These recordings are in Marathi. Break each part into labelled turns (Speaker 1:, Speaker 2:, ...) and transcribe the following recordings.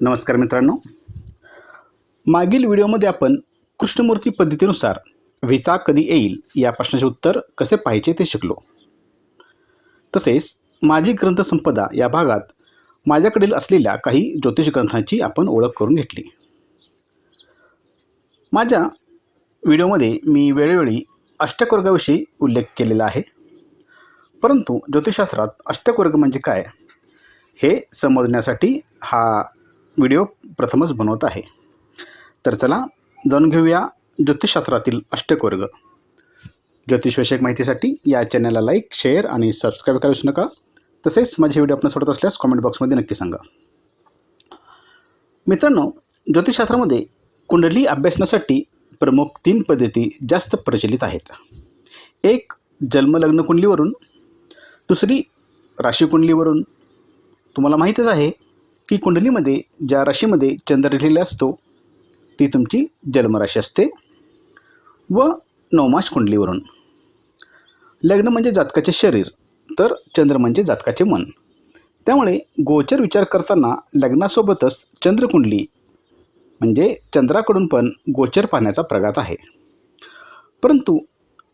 Speaker 1: नमस्कार मित्रांनो. मागील व्हिडिओमध्ये आपण कृष्णमूर्ती पद्धतीनुसार विचा कधी येईल या प्रश्नाचे उत्तर कसे पाहायचे ते शिकलो. तसेच माझी ग्रंथसंपदा या भागात माझ्याकडील असलेल्या काही ज्योतिष ग्रंथांची आपण ओळख करून घेतली. माझ्या व्हिडिओमध्ये मी वेळोवेळी अष्टकवर्गाविषयी उल्लेख केलेला आहे. परंतु ज्योतिषशास्त्रात अष्टकवर्ग म्हणजे काय हे समजण्यासाठी हा व्हिडिओ प्रथमच बनवत आहे. तर चला जाणून घेऊया ज्योतिषशास्त्रातील अष्टकवर्ग ज्योतिषविषयक माहितीसाठी या चॅनलला लाईक शेअर आणि सबस्क्राईब करू नका. तसेच माझे व्हिडिओ आपण सोडत असल्यास कॉमेंट बॉक्समध्ये नक्की सांगा. मित्रांनो ज्योतिषशास्त्रामध्ये कुंडली अभ्यासण्यासाठी प्रमुख तीन पद्धती जास्त प्रचलित आहेत. एक जन्मलग्न कुंडलीवरून. दुसरी राशी कुंडलीवरून. तुम्हाला माहीतच आहे की कुंडलीमध्ये ज्या राशीमध्ये चंद्र लिहिलेला असतो ती तुमची जन्मराशी असते व नवमाश कुंडलीवरून. लग्न म्हणजे जातकाचे शरीर तर चंद्र म्हणजे जातकाचे मन. त्यामुळे गोचर विचार करताना लग्नासोबतच चंद्रकुंडली म्हणजे चंद्राकडून पण गोचर पाहण्याचा प्रघात आहे. परंतु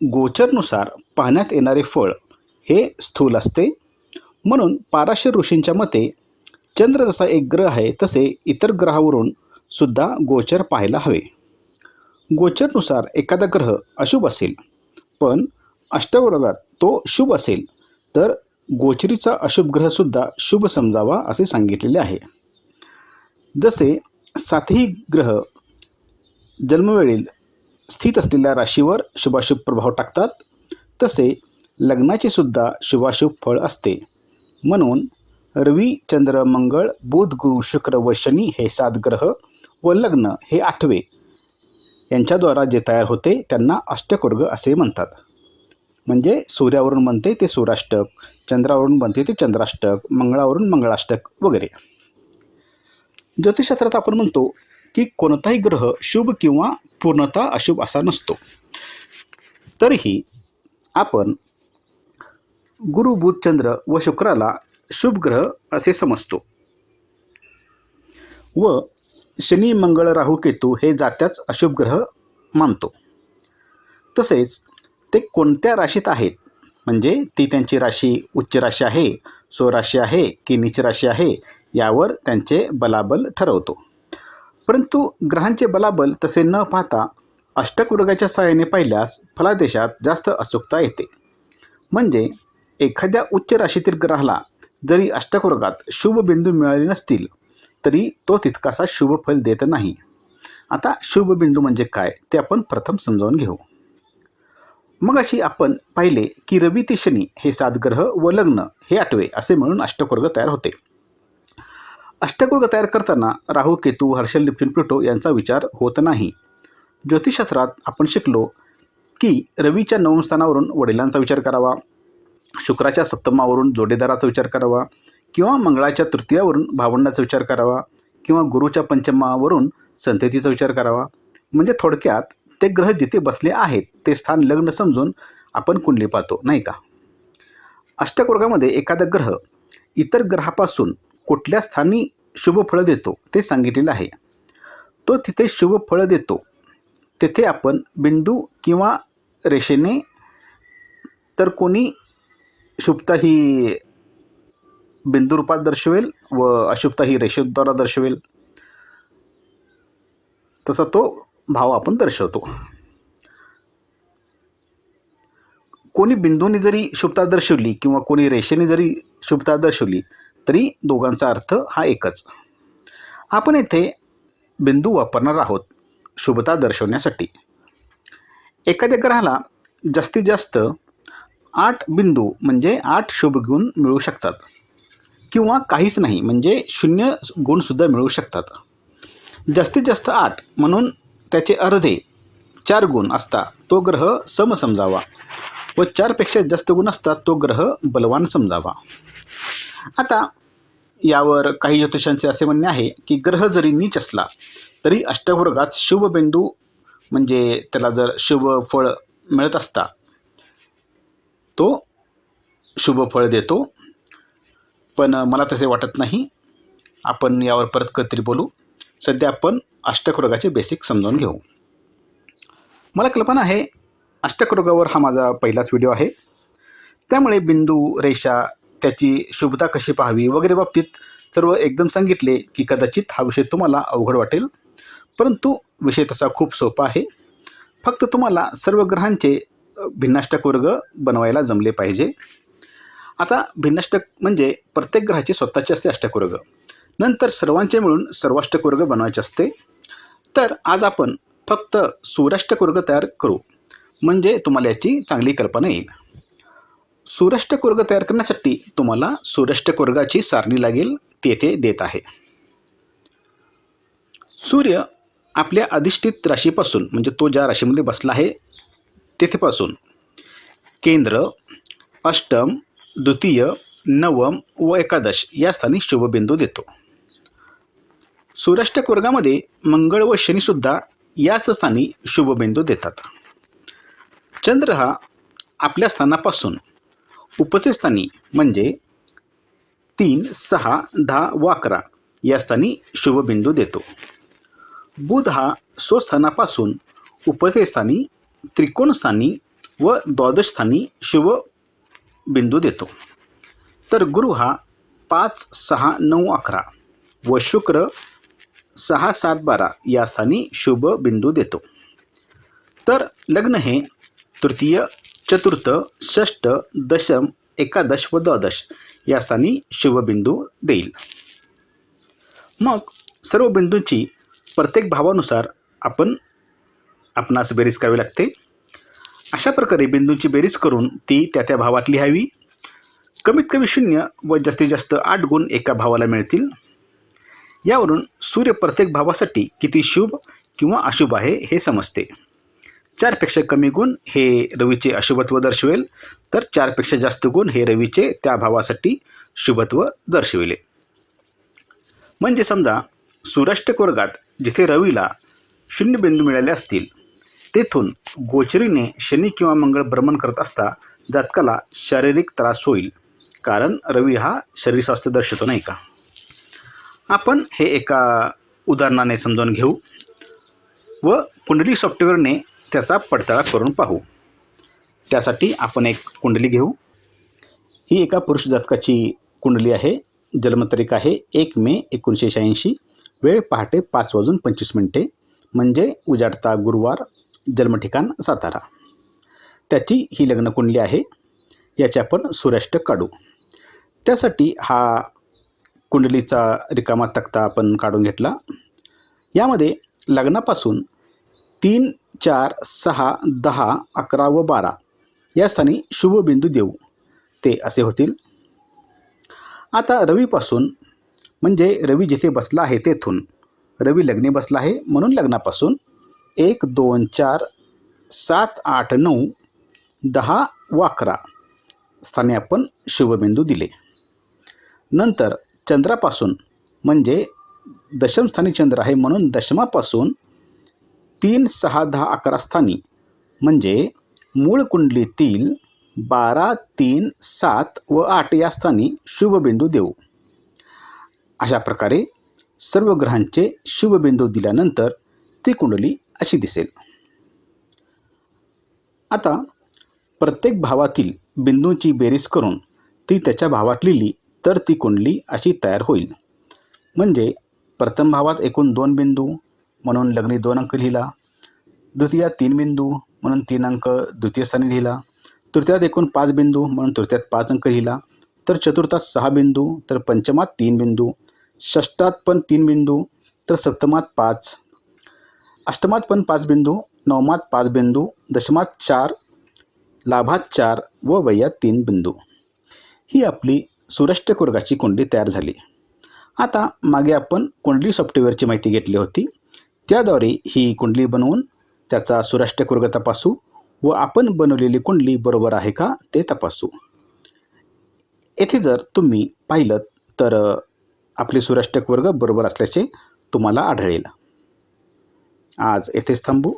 Speaker 1: गोचरनुसार पाहण्यात येणारे फळ हे स्थूल असते. म्हणून पाराशर ऋषींच्या मते चंद्र जसा एक ग्रह आहे तसे इतर ग्रहावरून सुद्धा गोचर पाहायला हवे. गोचरनुसार एखादा ग्रह अशुभ असेल पण अष्टवर्गात तो शुभ असेल तर गोचरीचा अशुभ ग्रहसुद्धा शुभ समजावा असे सांगितलेले आहे. जसे सातही ग्रह जन्मवेळी स्थित असलेल्या राशीवर शुभाशुभ प्रभाव टाकतात तसे लग्नाचे सुद्धा शुभाशुभ फळ असते. म्हणून रवी चंद्र मंगळ बुध गुरु शुक्र व शनी हे सात ग्रह व लग्न हे आठवे. यांच्याद्वारा जे तयार होते त्यांना अष्टकुर्ग असे म्हणतात. म्हणजे सूर्यावरून बनते ते सूराष्टक चंद्रावरून बनते ते चंद्राष्टक मंगळावरून मंगळाष्टक वगैरे. ज्योतिषशास्त्रात आपण म्हणतो की कोणताही ग्रह शुभ किंवा पूर्णतः अशुभ असा नसतो. तरीही आपण गुरु बुध चंद्र व शुक्राला शुभ ग्रह असे समजतो. व शनी मंगळ राहू केतू हे जात्याच अशुभ ग्रह मानतो. तसेच ते कोणत्या राशीत आहेत? म्हणजे ती त्यांची राशी उच्च राशी आहे स्वराशी आहे की नीच राशी आहे यावर त्यांचे बलाबल ठरवतो. परंतु ग्रहांचे बलाबल तसे न पाहता अष्टकवर्गाच्या सहाय्याने पाहिल्यास फलादेशात जास्त अचूकता येते. म्हणजे एखाद्या उच्च राशीतील ग्रहाला जरी अष्टकवर्गात शुभ बिंदू मिळाले नसतील तरी तो तितकासा शुभ फल देत नाही. आता शुभ बिंदू म्हणजे काय ते आपण प्रथम समजावून घेऊ. मग अशी आपण पाहिले की रवी ते शनी हे सात ग्रह व लग्न हे आठवे असे म्हणून अष्टकवर्ग तयार होते. अष्टकवर्ग तयार करताना राहू केतू हर्षल निप्चून प्लुटो यांचा विचार होत नाही. ज्योतिषशास्त्रात आपण शिकलो की रवीच्या नवम स्थानावरून वडिलांचा विचार करावा. शुक्राच्या सप्तमावरून जोडेदाराचा विचार करावा किंवा मंगळाच्या तृतीयावरून भावंडाचा विचार करावा किंवा गुरुच्या पंचमावरून संततीचा विचार करावा. म्हणजे थोडक्यात ते ग्रह जिथे बसले आहेत ते स्थान लग्न समजून आपण कुंडली पाहतो नाही का? अष्टकवर्गामध्ये एखादा ग्रह इतर ग्रहापासून कुठल्या स्थानी शुभ फळं देतो ते सांगितलेलं आहे. तो तिथे शुभ फळं देतो. तेथे आपण बिंदू किंवा रेषेने तर कोणी शुभता ही बिंदुरूपात दर्शवेल व अशुभता ही रेषेद्वारा दर्शवेल. तसा तो भाव आपण दर्शवतो. कोणी बिंदूने जरी शुभता दर्शवली किंवा कोणी रेषेने जरी शुभता दर्शवली तरी दोघांचा अर्थ हा एकच. आपण येथे बिंदू वापरणार आहोत शुभता दर्शवण्यासाठी. एखाद्या ग्रहाला जास्तीत जास्त आठ बिंदू म्हणजे आठ शुभगुण मिळू शकतात. किंवा काहीच नाही म्हणजे शून्य गुणसुद्धा मिळू शकतात. जास्तीत जास्त आठ म्हणून त्याचे अर्धे चार गुण असता तो ग्रह सम समजावा. व चारपेक्षा जास्त गुण असतात तो ग्रह बलवान समजावा. आता यावर काही ज्योतिषांचे असे म्हणणे आहे की ग्रह जरी नीच असला तरी अष्टवर्गात शुभ बिंदू म्हणजे त्याला जर शुभ फळ मिळत असता तो शुभफळ देतो. पण मला तसे वाटत नाही. आपण यावर परत कधीतरी बोलू. सध्या आपण अष्टकरोगाचे बेसिक समजावून घेऊ. मला कल्पना आहे अष्टकरोगावर हा माझा पहिलाच व्हिडिओ आहे. त्यामुळे बिंदू रेषा त्याची शुभता कशी पाहावी वगैरे बाबतीत सर्व एकदम सांगितले की कदाचित हा विषय तुम्हाला अवघड वाटेल. परंतु विषय तसा खूप सोपा आहे. फक्त तुम्हाला सर्व ग्रहांचे भिन्नाष्टक वर्ग बनवायला जमले पाहिजे. आता भिन्नाष्टक म्हणजे प्रत्येक ग्रहाचे स्वतःचे असते अष्टकवर्ग नंतर सर्वांचे मिळून सर्वाष्टक वर्ग बनवायचे असते. तर आज आपण फक्त सूराष्टक वर्ग तयार करू. म्हणजे तुम्हाला याची चांगली कल्पना येईल. सूराष्टक वर्ग तयार करण्यासाठी तुम्हाला सूराष्टक वर्गाची सारणी लागेल तेथे देत आहे. सूर्य आपल्या अधिष्ठित राशीपासून म्हणजे तो ज्या राशीमध्ये बसला आहे तेथेपासून. केंद्र अष्टम द्वितीय नवम व एकादश या स्थानी शुभबिंदू देतो. सूर्याष्टक वर्गामध्ये मंगळ व शनीसुद्धा याच स्थानी शुभबिंदू देतात. चंद्र हा आपल्या स्थानापासून उपचे स्थानी म्हणजे तीन सहा दहा व अकरा या स्थानी शुभबिंदू देतो. बुध हा स्वस्थानापासून उपचे स्थानी त्रिकोणस्थानी व द्वादशस्थानी शिवबिंदू देतो. तर गुरु हा पाच सहा नऊ अकरा व शुक्र सहा सात बारा या स्थानी शुभबिंदू देतो. तर लग्न हे तृतीय चतुर्थ षष्ठ दशम एकादश व द्वादश या स्थानी शुभबिंदू देईल. मग सर्व बिंदूंची प्रत्येक भावानुसार आपण आपणास बेरीज करावी लागते. अशा प्रकारे बिंदूंची बेरीज करून ती त्या त्या भावात लिहावी कमीत कमी शून्य व जास्तीत जास्त आठ गुण एका भावाला मिळतील. यावरून सूर्य प्रत्येक भावासाठी किती शुभ किंवा अशुभ आहे हे समजते. चारपेक्षा कमी गुण हे रवीचे अशुभत्व दर्शवेल. तर चारपेक्षा जास्त गुण हे रवीचे त्या भावासाठी शुभत्व दर्शविले. म्हणजे समजा सूर्याष्टक वर्गात जिथे रवीला शून्य बिंदू मिळाले असतील तेथून गोचरीने शनी किंवा मंगळ भ्रमण करत असता जातकाला शारीरिक त्रास होईल कारण रवी हा शरीर स्वास्थ्य दर्शवतो नाही का? आपण हे एका उदाहरणाने समजावून घेऊ व कुंडली सॉफ्टवेअरने त्याचा पडताळा करून पाहू. त्यासाठी आपण एक कुंडली घेऊ. ही एका पुरुष जातकाची कुंडली आहे. जन्मतारीख आहे एक मे एकोणीसशे शहाऐंशी. वेळ पहाटे पाच वाजून पंचवीस मिनटे. म्हणजे उजाडता गुरुवार जन्मठिकाण सातारा. त्याची ही लग्नकुंडली आहे. याचे आपण सूर्याष्ट काढू. त्यासाठी हा कुंडलीचा रिकामा तक्ता आपण काढून घेतला. यामध्ये लग्नापासून तीन चार सहा दहा अकरा व बारा या स्थानी शुभबिंदू देऊ. ते असे होतील. आता रवीपासून म्हणजे रवी जिथे बसला आहे तेथून. रवी लग्ने बसला आहे म्हणून लग्नापासून एक दोन चार सात आठ नऊ दहा व अकरा स्थानी आपण शुभबिंदू दिले. नंतर चंद्रापासून म्हणजे दशमस्थानी चंद्र आहे म्हणून दशमापासून तीन सहा दहा अकरा स्थानी म्हणजे मूळ कुंडलीतील बारा तीन सात व आठ या स्थानी शुभबिंदू देऊ. अशा प्रकारे सर्व ग्रहांचे शुभबिंदू दिल्यानंतर ती कुंडली अशी दिसेल. आता प्रत्येक भावातील बिंदूंची बेरीज करून ती त्याच्या भावात लिहिली तर ती कुंडली अशी तयार होईल. म्हणजे प्रथम भावात एकूण दोन बिंदू म्हणून लग्नी दोन अंक लिहिला. द्वितीयात तीन बिंदू म्हणून तीन अंक द्वितीय स्थानी लिहिला. तृतीयात एकूण पाच बिंदू म्हणून तृतीयात पाच अंक लिहिला. तर चतुर्थात सहा बिंदू तर पंचमात तीन बिंदू. षष्टात पण तीन बिंदू तर सप्तमात पाच. अष्टमात पण पाच बिंदू नवमात पाच बिंदू दशमात चार लाभात चार व वयात तीन बिंदू. ही आपली सुरष्टकुर्गाची कुंडली तयार झाली. आता मागे आपण कुंडली सॉफ्टवेअरची माहिती घेतली होती. त्याद्वारे ही कुंडली बनवून त्याचा सुराष्ट्रकुर्ग तपासू व आपण बनवलेली कुंडली बरोबर आहे का ते तपासू. येथे जर तुम्ही पाहिलं तर आपले सुराष्ट्रकुर्ग बरोबर असल्याचे तुम्हाला आढळेल. आज येथेच थांबू